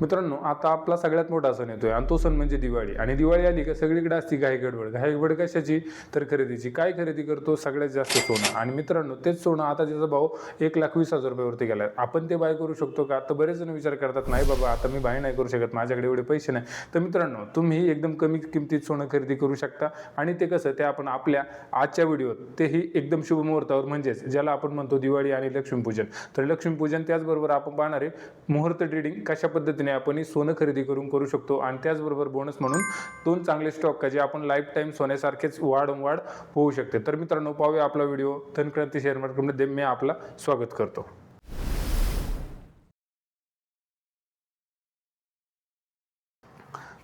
मित्रांनो आता आपला सगळ्यात मोठा सण येतोय आणि तो सण म्हणजे दिवाळी. आणि दिवाळी आली का सगळीकडे असती घाई गडबड. घाई गडबड कशाची? तर खरेदीची. काय खरेदी करतो? सगळ्यात जास्त सोनं. आणि मित्रांनो तेच सोनं आता त्याचा भाव एक लाख वीस हजार रुपयावरती गेला आपण ते बाय करू शकतो का? तर बरेच जण विचार करतात नाही बाबा आता मी बाय नाही करू शकत. माझ्याकडे एवढे पैसे नाही. तर मित्रांनो तुम्ही एकदम कमी किमतीत सोनं खरेदी करू शकता. आणि ते कसं ते आपण आपल्या आजच्या व्हिडिओत तेही एकदम शुभ मुहूर्तावर म्हणजेच ज्याला आपण म्हणतो दिवाळी आणि लक्ष्मीपूजन. तर लक्ष्मीपूजन त्याचबरोबर आपण पाहणार आहे मुहूर्त ट्रेडिंग कशा पद्धतीने आपण सोनं खरेदी करून करू शकतो. आणि त्याचबरोबर बोनस म्हणून दोन चांगले स्टॉक का जे आपण लाईफ टाईम सोन्यासारखेच वाढ होऊ शकते. तर मित्रांनो पाहूया आपला व्हिडिओ धनक्रांती शेअर मार्केटमध्ये मी आपला स्वागत करतो.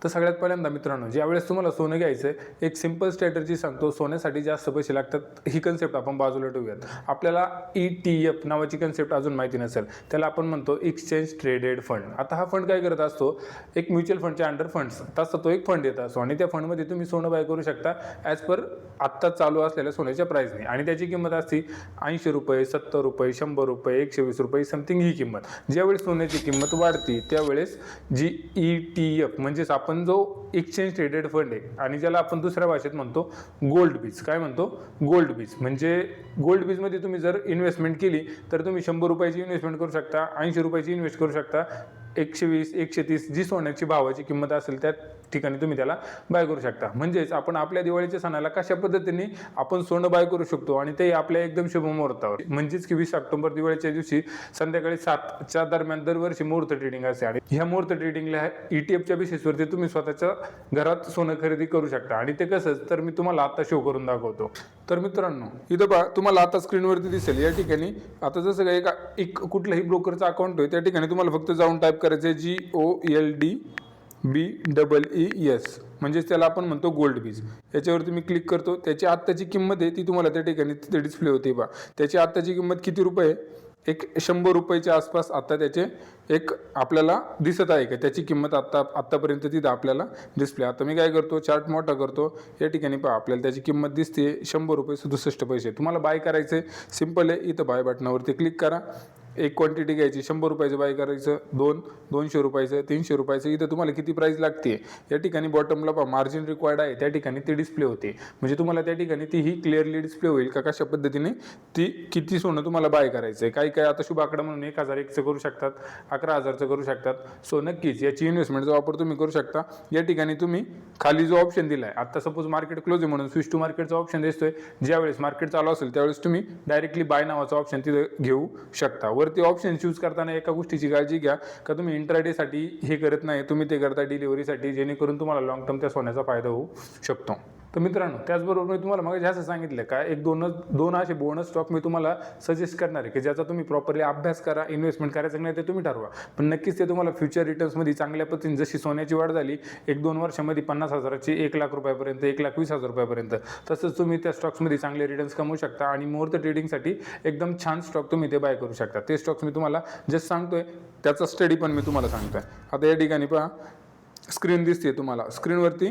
तर सगळ्यात पहिल्यांदा मित्रांनो ज्यावेळेस तुम्हाला सोनं घ्यायचं आहे एक सिंपल स्ट्रॅटर्जी सांगतो सोन्यासाठी जास्त पैसे लागतात. ही कन्सेप्ट आपण बाजूला ठेवूयात. आपल्याला ई टी एफ नावाची कन्सेप्ट अजून माहिती नसेल. त्याला आपण म्हणतो एक्सचेंज ट्रेडेड फंड आता हा फंड काय करत असतो? एक म्युच्युअल फंडच्या अंडर फंड्स तसा तो एक फंड येत असतो. आणि त्या फंडमध्ये तुम्ही सोनं बाय करू शकता ॲज पर आत्ता चालू असलेल्या सोन्याच्या प्राईसने आणि त्याची किंमत असते ऐंशी रुपये सत्तर रुपये शंभर रुपये एकशे वीस रुपये समथिंग ही किंमत. ज्यावेळेस सोन्याची किंमत वाढती त्यावेळेस जी ई टी एफ म्हणजेच आपण जो एक्सचेंज ट्रेडेड फंड आहे आणि ज्याला आपण दुसऱ्या भाषेत म्हणतो गोल्ड बीज काय म्हणतो? गोल्ड बीज म्हणजे गोल्ड बीजमध्ये तुम्ही जर इन्व्हेस्टमेंट केली तर तुम्ही शंभर रुपयाची इन्व्हेस्टमेंट करू शकता ऐंशी रुपयाची इन्व्हेस्ट करू शकता. एकशे वीस एकशे तीस जी सोन्याची भावाची किंमत असेल त्यात ठिकाणी तुम्ही त्याला बाय करू शकता. म्हणजेच आपण आपल्या दिवाळीच्या सणाला कशा पद्धतीने आपण सोनं बाय करू शकतो आणि ते आपल्या एकदम शुभ मुहूर्तावर. म्हणजेच की वीस ऑक्टोबर दिवाळीच्या दिवशी संध्याकाळी सातच्या दरम्यान दरवर्षी मुहूर्त ट्रेडिंग असते आणि ह्या मुहूर्त ट्रेडिंगला ई टी एफच्या बेसिसवरती तुम्ही स्वतःच्या घरात सोनं खरेदी करू शकता. आणि ते कसंच तर मी तुम्हाला आता शो करून दाखवतो. तर मित्रांनो इथं पहा तुम्हाला आता स्क्रीनवरती दिसेल. या ठिकाणी आता जसं काही एक कुठलाही ब्रोकरचं अकाउंट आहे त्या ठिकाणी तुम्हाला फक्त जाऊन टाईप करायचं आहे G O L D B double E S म्हणजेच त्याला आपण म्हणतो गोल्ड बीज याच्यावरती मी क्लिक करतो. त्याची आत्ताची किंमत आहे ती तुम्हाला त्या ठिकाणी तिथे डिस्प्ले होते बा. त्याची आत्ताची किंमत किती रुपये आहे? एक शंभर रुपयाच्या आसपास आत्ता त्याचे एक आपल्याला दिसत आहे का? त्याची किंमत आत्ता आत्तापर्यंत तिथं आपल्याला डिस्प्ले आता मी काय करतो? चार्ट मोठा करतो. या ठिकाणी पहा आपल्याला त्याची किंमत दिसते. शंभर रुपये सदुसष्ट पैसे. तुम्हाला बाय करायचं आहे सिंपल आहे. इथं बाय बटनावरती क्लिक करा. एक क्वांटिटी घ्यायची शंभर रुपयाचं बाय करायचं दोन दोनशे रुपयाचं तीनशे रुपयाचं. इथं तुम्हाला किती प्राईस लागते या ठिकाणी बॉटमला पहा मार्जिन रिक्वायर्ड आहे. त्या ठिकाणी ती डिस्प्ले होते. म्हणजे तुम्हाला त्या ठिकाणी ती ही क्लिअरली डिस्प्ले होईल का कशा पद्धतीने? ती किती सोनं तुम्हाला बाय करायचं आहे काही काय आता शुभ आकडा म्हणून एक हजार एकचं करू शकतात अकरा हजारचं करू शकतात. सो नक्कीच याची इन्व्हेस्टमेंटचा वापर तुम्ही करू शकता. या ठिकाणी तुम्ही खाली जो ऑप्शन दिला आहे आता सपोज मार्केट क्लोज आहे म्हणून स्विच टू मार्केटचा ऑप्शन दिसतोय. ज्यावेळेस मार्केट चालू असेल त्यावेळेस तुम्ही डायरेक्टली बाय नावाचा ऑप्शन तिथे घेऊ शकता. वरती ऑप्शन चूज करताना एका गोष्टीची काळजी घ्या. का तुम्ही इंट्राडेसाठी हे करत नाही तुम्ही ते करता डिलिव्हरीसाठी जेणेकरून तुम्हाला लॉंग टर्म त्या सोन्याचा फायदा होऊ शकतो. तर मित्रांनो त्याचबरोबर मी तुम्हाला मग असं सांगितलं का एक दोनच दोन असे बोनस स्टॉक मी तुम्हाला सजेस्ट करणार आहे की ज्याचा तुम्ही प्रॉपरली अभ्यास करा इन्व्हेस्टमेंट करायचं नाही ते तुम्ही ठरवा. पण नक्कीच ते तुम्हाला फ्युचर रिटर्न्समध्ये चांगल्या पद्धतीने जशी सोन्याची वाढ झाली एक दोन वर्षामध्ये पन्नास हजाराची एक लाख रुपयापर्यंत एक लाख वीस हजार रुपयापर्यंत तसंच तुम्ही त्या स्टॉक्समध्ये चांगले रिटर्न्स कमवू शकता आणि मुहूर्त ट्रेडिंगसाठी एकदम छान स्टॉक तुम्ही ते बाय करू शकता. ते स्टॉक्स मी तुम्हाला जस्ट सांगतोय त्याचा स्टडी पण मी तुम्हाला सांगतोय. आता या ठिकाणी पहा स्क्रीन दिसते तुम्हाला. स्क्रीनवरती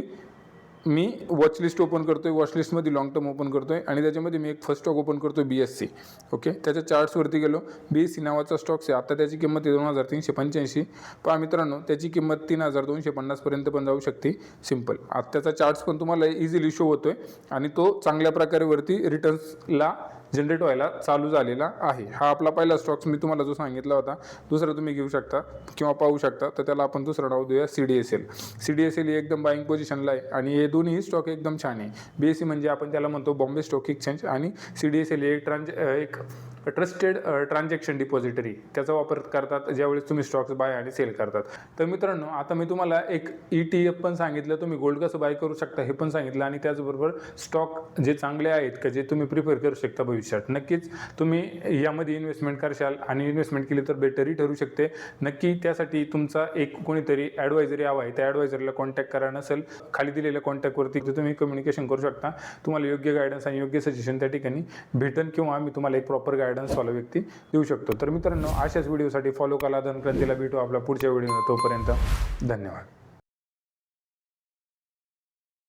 मी वॉचलिस्ट ओपन करतो आहे वॉचलिस्टमध्ये लॉंग टर्म ओपन करतो आहे आणि त्याच्यामध्ये मी एक फर्स्ट स्टॉक ओपन करतोय बी एस सी ओके त्याच्या चार्ट्सवरती गेलो. बी एस सी नावाचा स्टॉक्स आहे. आता त्याची किंमत आहे दोन हजार तीनशे पंच्याऐंशी. पहा मित्रांनो त्याची किंमत तीन हजार दोनशे पन्नासपर्यंत पण जाऊ शकते. सिंपल आता त्याचा चार्ट्स पण तुम्हाला इझिली शो आहे आणि तो चांगल्या प्रकारे वरती रिटर्न्सला जनरेट व्हायला चालू झालेला आहे. हा आपला पहिला स्टॉक्स मी तुम्हाला जो सांगितला होता दुसरा तुम्ही घेऊ शकता किंवा पाहू शकता. तर त्याला आपण दुसरं नाव देऊया C D S L C D S L ही एकदम बाईंग पोझिशनला आहे आणि हे दोन्ही स्टॉक एकदम छान आहे. बी एस सी म्हणजे आपण त्याला म्हणतो बॉम्बे स्टॉक एक्सचेंज आणि सी डी एस एल एक ट्रान्ज एक ट्रस्टेड ट्रान्झॅक्शन डिपॉझिटरी. त्याचा वापर करतात ज्यावेळेस तुम्ही स्टॉक्स बाय आणि सेल करतात. तर मित्रांनो आता मी तुम्हाला एक ई टी एफ पण सांगितलं. तुम्ही गोल्ड कसं बाय करू शकता हे पण सांगितलं आणि त्याचबरोबर स्टॉक जे चांगले आहेत का जे तुम्ही प्रिफर करू शकता भविष्यात. नक्कीच तुम्ही यामध्ये इन्व्हेस्टमेंट करशाल आणि इन्व्हेस्टमेंट केली तर बेटरही ठरू शकते. नक्की त्यासाठी तुमचा एक कोणीतरी ॲडवायझरी हवा आहे. त्या ॲडवायझरला कॉन्टॅक्ट करा नसेल खाली दिलेल्या कॉन्टॅक्टवरती तुम्ही कम्युनिकेशन करू शकता. तुम्हाला योग्य गायडन्स आणि योग्य सजेशन त्या ठिकाणी भेटन किंवा आम्ही तुम्हाला एक प्रॉपर गायडन्सवाला व्यक्ती देऊ शकतो. तर मित्रांनो अशाच व्हिडिओसाठी फॉलो करा. धनक्रांतीला भेटू आपला पुढच्या व्हिडिओ तोपर्यंत धन्यवाद.